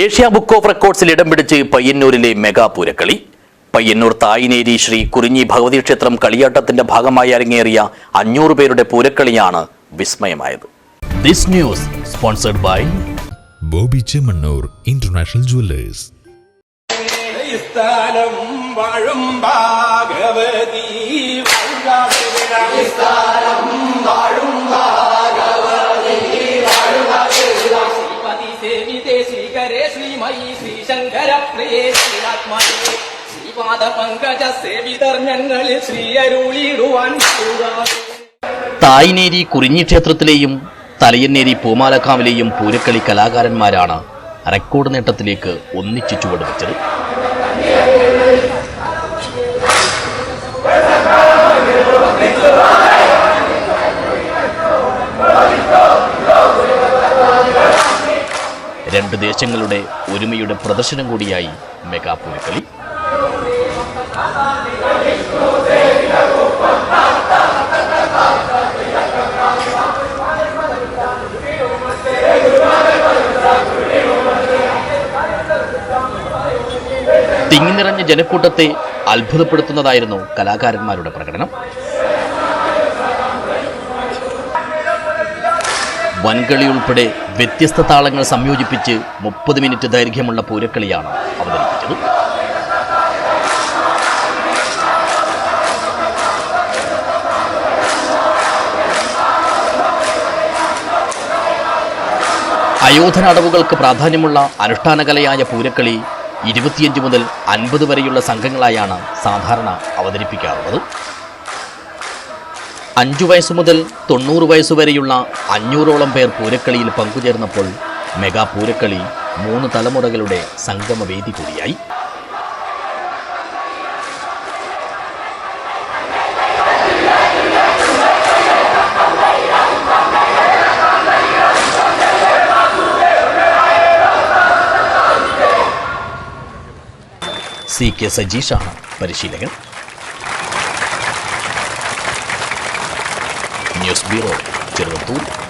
Asia book of റെക്കോർഡ്സിൽ ഇടം പിടിച്ച് പയ്യന്നൂരിലെ മെഗാ പൂരക്കളി. പയ്യന്നൂർ തായിനേരി ശ്രീ കുറിഞ്ഞി ഭഗവതി ക്ഷേത്രം കളിയാട്ടത്തിന്റെ ഭാഗമായി അരങ്ങേറിയ അഞ്ഞൂറ് പേരുടെ പൂരക്കളിയാണ് വിസ്മയമായത്. This news sponsored by Boby Chemmanur international jewellers സ്ഥലം വാഴും ഭാഗവതി ശ്രീകരേ ശ്രീമയി ശ്രീശങ്കര പ്രിയേ ശ്രീരാത്മനേ ശ്രീപാദ പങ്കജ സേവിതർ ഞങ്ങളിൽ ശ്രീ അരുളിയിടുവാൻ തായ്നേരി കുറിഞ്ഞി ക്ഷേത്രത്തിലെയും തലയന്നേരി പൂമാലക്കാവിലെയും പൂരക്കളി കലാകാരന്മാരാണ് റെക്കോർഡ് നേട്ടത്തിലേക്ക് ഒന്നിച്ചു ചുവടുവെച്ചത്. രണ്ട് ദേശങ്ങളുടെ ഒരുമയുടെ പ്രദർശനം കൂടിയായി മെഗാ പുലിക്കളി. തിങ്ങി നിറഞ്ഞ ജനക്കൂട്ടത്തെ അത്ഭുതപ്പെടുത്തുന്നതായിരുന്നു കലാകാരന്മാരുടെ പ്രകടനം. വൻകളി ഉൾപ്പെടെ വ്യത്യസ്ത താളങ്ങൾ സംയോജിപ്പിച്ച് മുപ്പത് മിനിറ്റ് ദൈർഘ്യമുള്ള പൂരക്കളിയാണ് അവതരിപ്പിച്ചത്. അയോധന അടവുകൾക്ക് പ്രാധാന്യമുള്ള അനുഷ്ഠാനകലയായ പൂരക്കളി ഇരുപത്തിയഞ്ച് മുതൽ അൻപത് വരെയുള്ള സംഘങ്ങളായാണ് സാധാരണ അവതരിപ്പിക്കാറുള്ളത്. അഞ്ചു വയസ്സ് മുതൽ തൊണ്ണൂറ് വയസ്സ് വരെയുള്ള അഞ്ഞൂറോളം പേർ പൂരക്കളിയിൽ പങ്കുചേർന്നപ്പോൾ മെഗാ പൂരക്കളി മൂന്ന് തലമുറകളുടെ സംഗമവേദി കൂടിയായി. സി കെ സജീഷാണ് പരിശീലകൻ. Ньюсбюро. Тервентур.